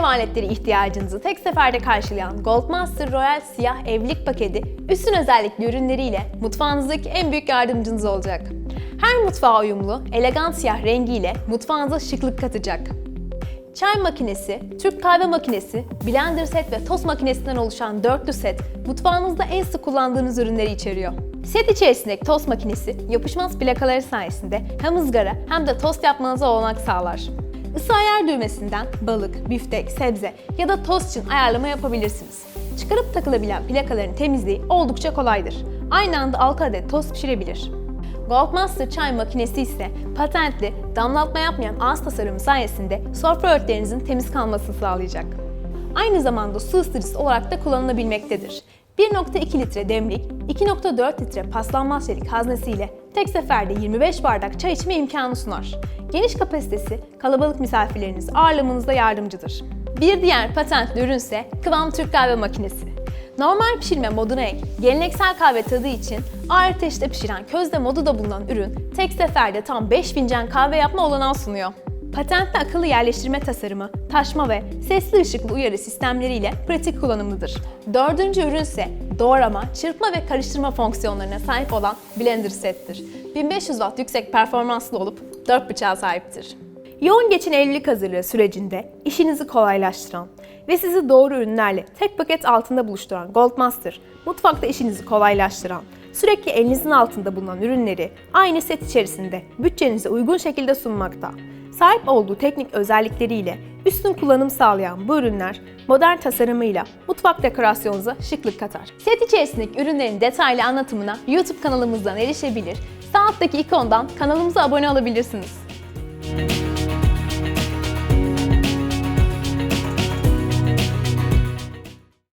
ev aletleri ihtiyacınızı tek seferde karşılayan Goldmaster Royal Siyah Evlilik Paketi üstün özellikli ürünleriyle mutfağınızdaki en büyük yardımcınız olacak. Her mutfağa uyumlu, elegant siyah rengiyle mutfağınıza şıklık katacak. Çay makinesi, Türk kahve makinesi, blender set ve tost makinesinden oluşan dörtlü set mutfağınızda en sık kullandığınız ürünleri içeriyor. Set içerisindeki tost makinesi yapışmaz plakaları sayesinde hem ızgara hem de tost yapmanıza olanak sağlar. Isı ayar düğmesinden balık, biftek, sebze ya da tost için ayarlama yapabilirsiniz. Çıkarıp takılabilen plakaların temizliği oldukça kolaydır. Aynı anda 6 adet tost pişirebilir. Goldmaster çay makinesi ise patentli, damlatma yapmayan ağız tasarımı sayesinde sofra örtlerinizin temiz kalmasını sağlayacak. Aynı zamanda su ısıtıcısı olarak da kullanılabilmektedir. 1.2 litre demlik, 2.4 litre paslanmaz çelik haznesiyle tek seferde 25 bardak çay içme imkanı sunar. Geniş kapasitesi kalabalık misafirlerinizi ağırlamanızda yardımcıdır. Bir diğer patentli ürünse Kıvam Türk Kahve Makinesi. Normal pişirme moduna ek, geleneksel kahve tadı için ağır ateşte pişiren közde modu da bulunan ürün tek seferde tam 5 fincan kahve yapma olanağı sunuyor. Patentli akıllı yerleştirme tasarımı, taşma ve sesli ışıklı uyarı sistemleriyle pratik kullanımlıdır. Dördüncü ürün ise doğrama, çırpma ve karıştırma fonksiyonlarına sahip olan blender settir. 1500 watt yüksek performanslı olup 4 bıçağa sahiptir. Yoğun geçen evlilik hazırlığı sürecinde işinizi kolaylaştıran ve sizi doğru ürünlerle tek paket altında buluşturan Goldmaster, mutfakta işinizi kolaylaştıran, sürekli elinizin altında bulunan ürünleri aynı set içerisinde bütçenize uygun şekilde sunmakta. Sahip olduğu teknik özellikleriyle üstün kullanım sağlayan bu ürünler modern tasarımıyla mutfak dekorasyonunuza şıklık katar. Set içerisindeki ürünlerin detaylı anlatımına YouTube kanalımızdan erişebilir, sağ alttaki ikondan kanalımıza abone olabilirsiniz.